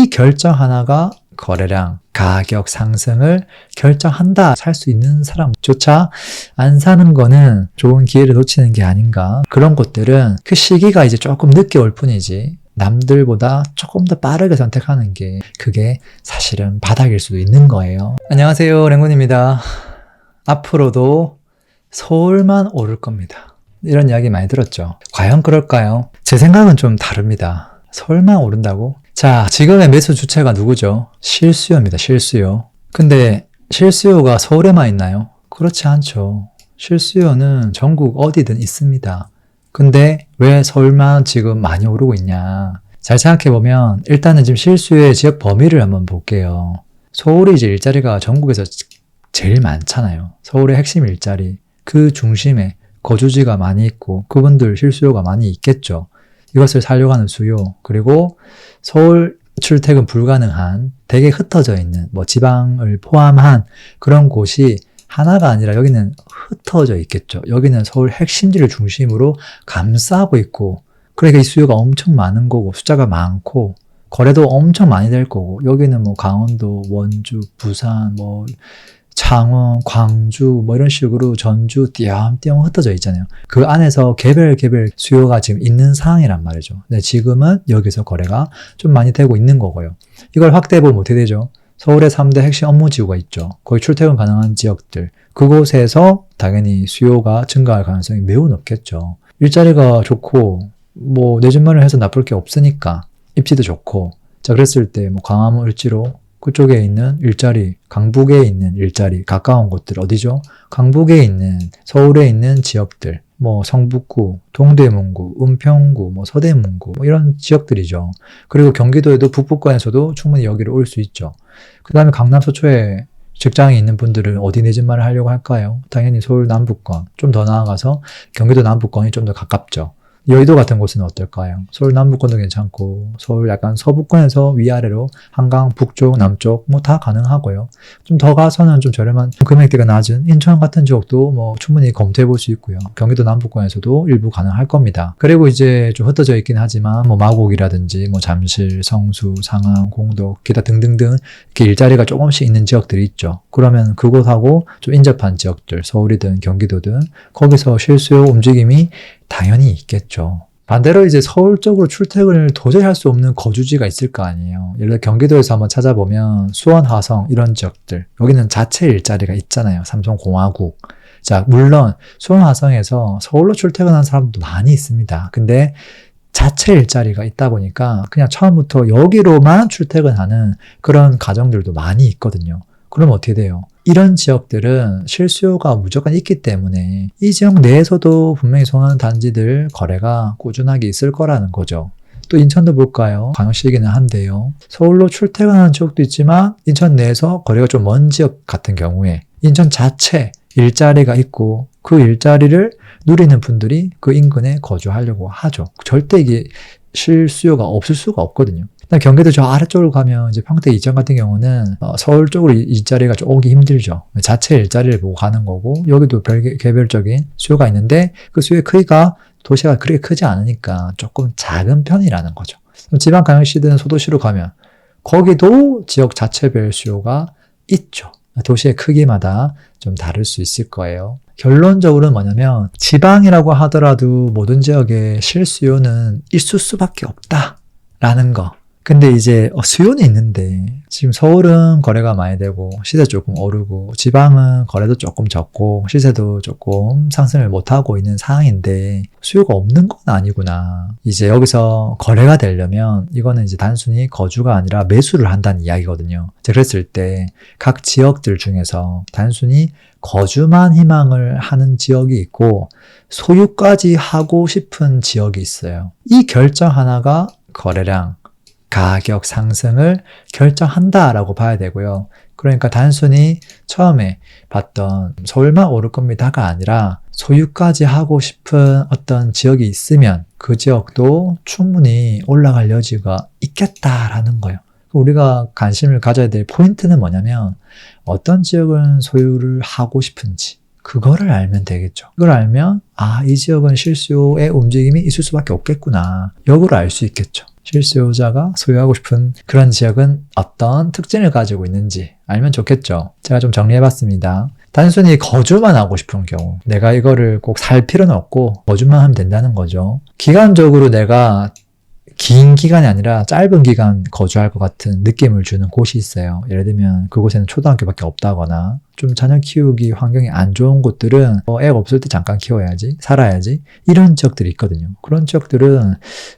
이 결정 하나가 거래량, 가격 상승을 결정한다. 살 수 있는 사람조차 안 사는 거는 좋은 기회를 놓치는 게 아닌가. 그런 곳들은 그 시기가 이제 조금 늦게 올 뿐이지. 남들보다 조금 더 빠르게 선택하는 게 그게 사실은 바닥일 수도 있는 거예요. 안녕하세요. 랭군입니다. 앞으로도 서울만 오를 겁니다. 이런 이야기 많이 들었죠. 과연 그럴까요? 제 생각은 좀 다릅니다. 서울만 오른다고? 자, 지금의 매수 주체가 누구죠? 실수요입니다. 실수요. 근데 실수요가 서울에만 있나요? 그렇지 않죠. 실수요는 전국 어디든 있습니다. 근데 왜 서울만 지금 많이 오르고 있냐? 잘 생각해보면 일단은 지금 실수요의 지역 범위를 한번 볼게요. 서울이 이제 일자리가 전국에서 제일 많잖아요. 서울의 핵심 일자리. 그 중심에 거주지가 많이 있고 그분들 실수요가 많이 있겠죠. 이것을 살려가는 수요. 그리고 서울 출퇴근 불가능한 되게 흩어져 있는 뭐 지방을 포함한 그런 곳이 하나가 아니라 여기는 흩어져 있겠죠. 여기는 서울 핵심지를 중심으로 감싸고 있고 그러니까 이 수요가 엄청 많은 거고 숫자가 많고 거래도 엄청 많이 될 거고 여기는 뭐 강원도, 원주, 부산, 뭐 창원, 광주 뭐 이런 식으로 전주 띄엄띄엄 흩어져 있잖아요. 그 안에서 개별 개별 수요가 지금 있는 상황이란 말이죠. 근데 지금은 여기서 거래가 좀 많이 되고 있는 거고요. 이걸 확대해 보면 어떻게 되죠? 서울의 3대 핵심 업무 지구가 있죠. 거의 출퇴근 가능한 지역들. 그곳에서 당연히 수요가 증가할 가능성이 매우 높겠죠. 일자리가 좋고 뭐 내 집 마련해서 나쁠 게 없으니까 입지도 좋고 자 그랬을 때뭐 강화문 을지로 그쪽에 있는 일자리, 강북에 있는 일자리, 가까운 곳들 어디죠? 강북에 있는, 서울에 있는 지역들, 뭐 성북구, 동대문구, 은평구, 뭐 서대문구, 뭐 이런 지역들이죠. 그리고 경기도에도 북부권에서도 충분히 여기로 올수 있죠. 그 다음에 강남 서초에 직장이 있는 분들은 어디 내 집만을 하려고 할까요? 당연히 서울 남부권, 좀 더 나아가서 경기도 남부권이 좀 더 가깝죠. 여의도 같은 곳은 어떨까요? 서울 남부권도 괜찮고 서울 약간 서부권에서 위아래로 한강 북쪽 남쪽 뭐 다 가능하고요. 좀 더 가서는 좀 저렴한 금액대가 낮은 인천 같은 지역도 뭐 충분히 검토해 볼 수 있고요. 경기도 남부권에서도 일부 가능할 겁니다. 그리고 이제 좀 흩어져 있긴 하지만 뭐 마곡이라든지 뭐 잠실, 성수, 상암, 공덕 기타 등등등 이렇게 일자리가 조금씩 있는 지역들이 있죠. 그러면 그곳하고 좀 인접한 지역들 서울이든 경기도든 거기서 실수요 움직임이 당연히 있겠죠. 반대로 이제 서울 쪽으로 출퇴근을 도저히 할 수 없는 거주지가 있을 거 아니에요. 예를 들어 경기도에서 한번 찾아보면 수원, 화성 이런 지역들 여기는 자체 일자리가 있잖아요. 삼성공화국. 자 물론 수원, 화성에서 서울로 출퇴근하는 사람도 많이 있습니다. 근데 자체 일자리가 있다 보니까 그냥 처음부터 여기로만 출퇴근하는 그런 가정들도 많이 있거든요. 그럼 어떻게 돼요? 이런 지역들은 실수요가 무조건 있기 때문에 이 지역 내에서도 분명히 송하는 단지들 거래가 꾸준하게 있을 거라는 거죠. 또 인천도 볼까요? 광역시이기는 한데요. 서울로 출퇴근하는 지역도 있지만 인천 내에서 거리가 좀 먼 지역 같은 경우에 인천 자체 일자리가 있고 그 일자리를 누리는 분들이 그 인근에 거주하려고 하죠. 절대 이게 실수요가 없을 수가 없거든요. 경기도 저 아래쪽으로 가면 이제 평택 이전 같은 경우는 어, 서울 쪽으로 일자리가 좀 오기 힘들죠. 자체 일자리를 보고 가는 거고 여기도 별 개별적인 수요가 있는데 그 수요의 크기가 도시가 그렇게 크지 않으니까 조금 작은 편이라는 거죠. 지방 광역시든 소도시로 가면 거기도 지역 자체별 수요가 있죠. 도시의 크기마다 좀 다를 수 있을 거예요. 결론적으로는 뭐냐면 지방이라고 하더라도 모든 지역에 실수요는 있을 수밖에 없다라는 거. 근데 이제 어, 수요는 있는데 지금 서울은 거래가 많이 되고 시세 조금 오르고 지방은 거래도 조금 적고 시세도 조금 상승을 못하고 있는 상황인데 수요가 없는 건 아니구나. 이제 여기서 거래가 되려면 이거는 이제 단순히 거주가 아니라 매수를 한다는 이야기거든요. 그랬을 때 각 지역들 중에서 단순히 거주만 희망을 하는 지역이 있고 소유까지 하고 싶은 지역이 있어요. 이 결정 하나가 거래량, 가격 상승을 결정한다라고 봐야 되고요. 그러니까 단순히 처음에 봤던 서울만 오를 겁니다가 아니라 소유까지 하고 싶은 어떤 지역이 있으면 그 지역도 충분히 올라갈 여지가 있겠다라는 거예요. 우리가 관심을 가져야 될 포인트는 뭐냐면 어떤 지역은 소유를 하고 싶은지 그거를 알면 되겠죠. 그걸 알면 아, 이 지역은 실수요의 움직임이 있을 수밖에 없겠구나. 역으로 알 수 있겠죠. 실수요자가 소유하고 싶은 그런 지역은 어떤 특징을 가지고 있는지 알면 좋겠죠. 제가 좀 정리해봤습니다. 단순히 거주만 하고 싶은 경우, 내가 이거를 꼭 살 필요는 없고 거주만 하면 된다는 거죠. 기간적으로 내가 긴 기간이 아니라 짧은 기간 거주할 것 같은 느낌을 주는 곳이 있어요. 예를 들면 그곳에는 초등학교밖에 없다거나 좀 자녀 키우기 환경이 안 좋은 곳들은 뭐 애가 없을 때 잠깐 키워야지 살아야지 이런 지역들이 있거든요. 그런 지역들은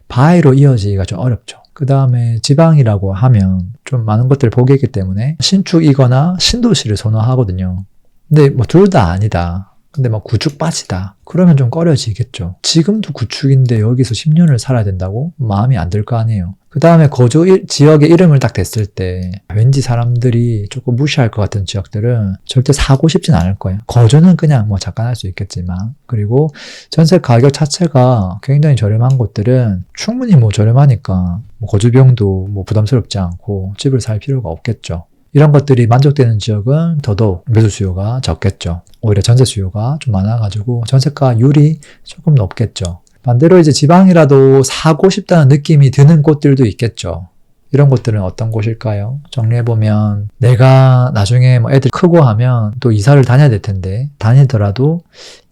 바위로 이어지기가 좀 어렵죠. 그 다음에 지방이라고 하면 좀 많은 것들을 보게 했기 때문에 신축이거나 신도시를 선호하거든요. 근데 뭐 둘 다 아니다. 근데 막 구축 빠지다. 그러면 좀 꺼려지겠죠. 지금도 구축인데 여기서 10년을 살아야 된다고? 마음이 안 들 거 아니에요. 그 다음에 거주 일- 지역의 이름을 딱 댔을 때 왠지 사람들이 조금 무시할 것 같은 지역들은 절대 사고 싶진 않을 거예요. 거주는 그냥 뭐 잠깐 할 수 있겠지만 그리고 전세 가격 자체가 굉장히 저렴한 곳들은 충분히 뭐 저렴하니까 뭐 거주 비용도 뭐 부담스럽지 않고 집을 살 필요가 없겠죠. 이런 것들이 만족되는 지역은 더더욱 매수 수요가 적겠죠. 오히려 전세 수요가 좀 많아가지고 전세가율이 조금 높겠죠. 반대로 이제 지방이라도 사고 싶다는 느낌이 드는 곳들도 있겠죠. 이런 곳들은 어떤 곳일까요? 정리해보면 내가 나중에 뭐 애들 크고 하면 또 이사를 다녀야 될 텐데 다니더라도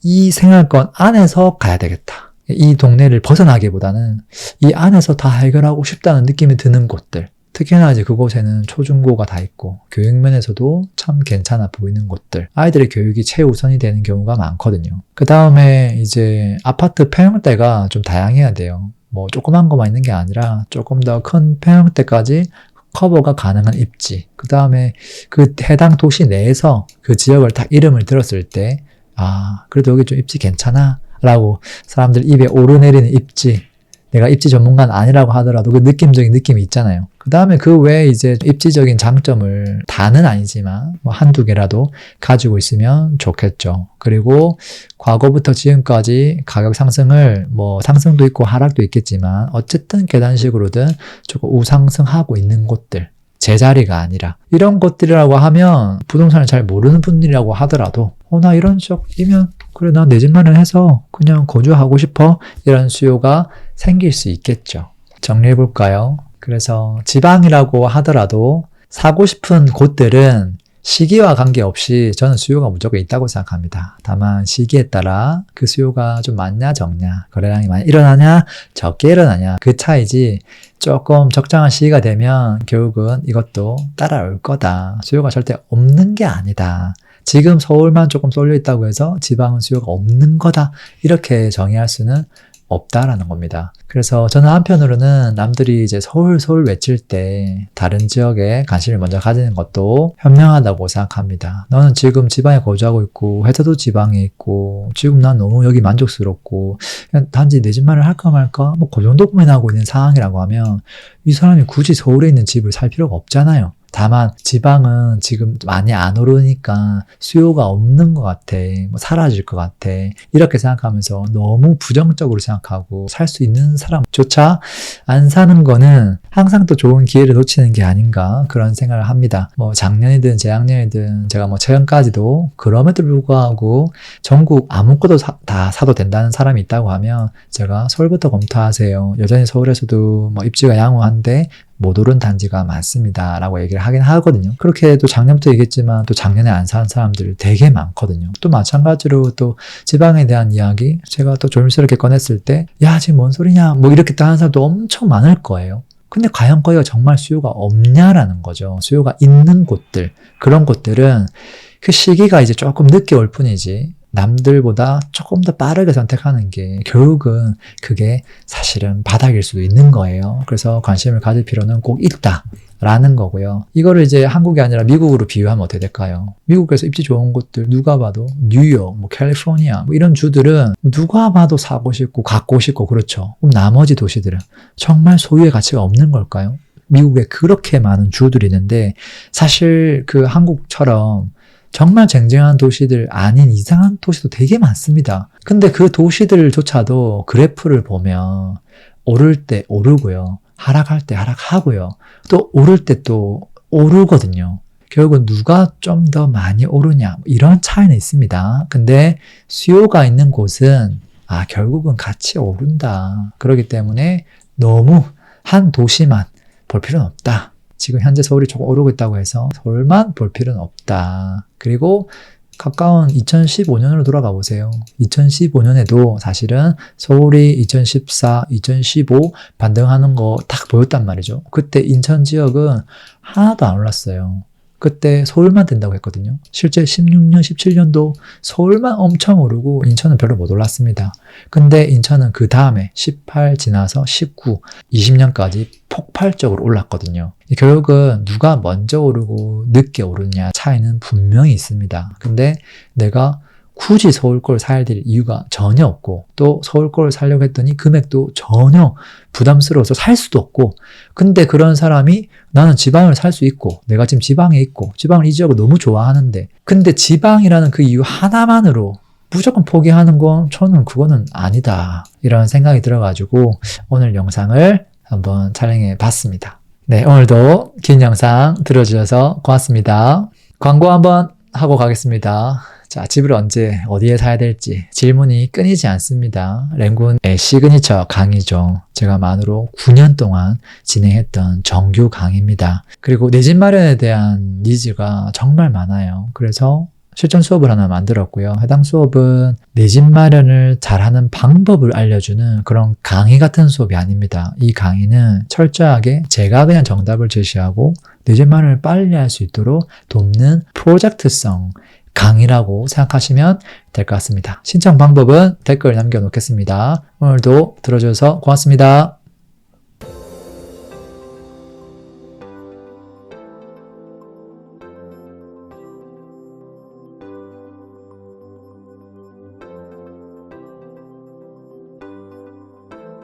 이 생활권 안에서 가야 되겠다. 이 동네를 벗어나기보다는 이 안에서 다 해결하고 싶다는 느낌이 드는 곳들. 특히나 이제 그곳에는 초중고가 다 있고 교육 면에서도 참 괜찮아 보이는 곳들 아이들의 교육이 최우선이 되는 경우가 많거든요. 그 다음에 이제 아파트 평형대가 좀 다양해야 돼요. 뭐 조그만 것만 있는 게 아니라 조금 더 큰 평형대까지 커버가 가능한 입지. 그 다음에 그 해당 도시 내에서 그 지역을 딱 이름을 들었을 때 아 그래도 여기 좀 입지 괜찮아? 라고 사람들 입에 오르내리는 입지 내가 입지 전문가는 아니라고 하더라도 그 느낌적인 느낌이 있잖아요. 그 다음에 그 외에 이제 입지적인 장점을 다는 아니지만 뭐 한두 개라도 가지고 있으면 좋겠죠. 그리고 과거부터 지금까지 가격 상승을 뭐 상승도 있고 하락도 있겠지만 어쨌든 계단식으로든 조금 우상승하고 있는 곳들. 제자리가 아니라 이런 것들이라고 하면 부동산을 잘 모르는 분들이라고 하더라도 어나 이런 쪽이면 그래 나 내집 마련해서 그냥 거주하고 싶어 이런 수요가 생길 수 있겠죠. 정리해 볼까요? 그래서 지방이라고 하더라도 사고 싶은 곳들은 시기와 관계없이 저는 수요가 무조건 있다고 생각합니다. 다만 시기에 따라 그 수요가 좀 많냐 적냐 거래량이 많이 일어나냐 적게 일어나냐 그 차이지 조금 적정한 시기가 되면 결국은 이것도 따라올 거다. 수요가 절대 없는 게 아니다. 지금 서울만 조금 쏠려 있다고 해서 지방은 수요가 없는 거다. 이렇게 정의할 수는 없다라는 겁니다. 그래서 저는 한편으로는 남들이 이제 서울 서울 외칠 때 다른 지역에 관심을 먼저 가지는 것도 현명하다고 생각합니다. 너는 지금 지방에 거주하고 있고 회사도 지방에 있고 지금 난 너무 여기 만족스럽고 그냥 단지 내 집만을 할까 말까 뭐 그 정도 고민하고 있는 상황이라고 하면 이 사람이 굳이 서울에 있는 집을 살 필요가 없잖아요. 다만 지방은 지금 많이 안 오르니까 수요가 없는 것 같아. 뭐 사라질 것 같아. 이렇게 생각하면서 너무 부정적으로 생각하고 살 수 있는 사람조차 안 사는 거는 항상 또 좋은 기회를 놓치는 게 아닌가 그런 생각을 합니다. 뭐 작년이든 재작년이든 제가 뭐 최근까지도 그럼에도 불구하고 전국 아무것도 사- 다 사도 된다는 사람이 있다고 하면 제가 서울부터 검토하세요. 여전히 서울에서도 뭐 입지가 양호한데 못 오른 단지가 많습니다. 라고 얘기를 하긴 하거든요. 그렇게 또 작년부터 얘기했지만 또 작년에 안 산 사람들 되게 많거든요. 또 마찬가지로 또 지방에 대한 이야기 제가 또 조심스럽게 꺼냈을 때 야, 지금 뭔 소리냐? 뭐 이렇게 또 하는 사람도 엄청 많을 거예요. 근데 과연 거기가 정말 수요가 없냐라는 거죠. 수요가 있는 곳들. 그런 곳들은 그 시기가 이제 조금 늦게 올 뿐이지 남들보다 조금 더 빠르게 선택하는 게 결국은 그게 사실은 바닥일 수도 있는 거예요. 그래서 관심을 가질 필요는 꼭 있다. 라는 거고요. 이거를 이제 한국이 아니라 미국으로 비유하면 어떻게 될까요? 미국에서 입지 좋은 곳들 누가 봐도 뉴욕, 뭐 캘리포니아 뭐 이런 주들은 누가 봐도 사고 싶고 갖고 싶고 그렇죠. 그럼 나머지 도시들은 정말 소유의 가치가 없는 걸까요? 미국에 그렇게 많은 주들이 있는데 사실 그 한국처럼 정말 쟁쟁한 도시들 아닌 이상한 도시도 되게 많습니다. 근데 그 도시들조차도 그래프를 보면 오를 때 오르고요. 하락할 때 하락하고요. 또 오를 때 또 오르거든요. 결국은 누가 좀 더 많이 오르냐 뭐 이런 차이는 있습니다. 근데 수요가 있는 곳은 아 결국은 같이 오른다. 그렇기 때문에 너무 한 도시만 볼 필요는 없다. 지금 현재 서울이 조금 오르고 있다고 해서 서울만 볼 필요는 없다. 그리고 가까운 2015년으로 돌아가 보세요. 2015년에도 사실은 서울이 2014, 2015 반등하는 거 딱 보였단 말이죠. 그때 인천 지역은 하나도 안 올랐어요. 그때 서울만 된다고 했거든요. 실제 16년, 17년도 서울만 엄청 오르고 인천은 별로 못 올랐습니다. 근데 인천은 그 다음에 18 지나서 19, 20년까지 폭발적으로 올랐거든요. 결국은 누가 먼저 오르고 늦게 오르냐 차이는 분명히 있습니다. 근데 내가 굳이 서울 걸 사야 될 이유가 전혀 없고 또 서울 걸 사려고 했더니 금액도 전혀 부담스러워서 살 수도 없고 근데 그런 사람이 나는 지방을 살 수 있고 내가 지금 지방에 있고 지방을 이 지역을 너무 좋아하는데 근데 지방이라는 그 이유 하나만으로 무조건 포기하는 건 저는 그거는 아니다 이런 생각이 들어가지고 오늘 영상을 한번 촬영해 봤습니다. 네 오늘도 긴 영상 들어주셔서 고맙습니다. 광고 한번 하고 가겠습니다. 자, 집을 언제, 어디에 사야 될지 질문이 끊이지 않습니다. 랭군의 시그니처 강의죠. 제가 만으로 9년 동안 진행했던 정규 강의입니다. 그리고 내 집 마련에 대한 니즈가 정말 많아요. 그래서 실전 수업을 하나 만들었고요. 해당 수업은 내 집 마련을 잘하는 방법을 알려주는 그런 강의 같은 수업이 아닙니다. 이 강의는 철저하게 제가 그냥 정답을 제시하고 내 집 마련을 빨리 할 수 있도록 돕는 프로젝트성 강의라고 생각하시면 될 것 같습니다. 신청 방법은 댓글 남겨놓겠습니다. 오늘도 들어주셔서 고맙습니다.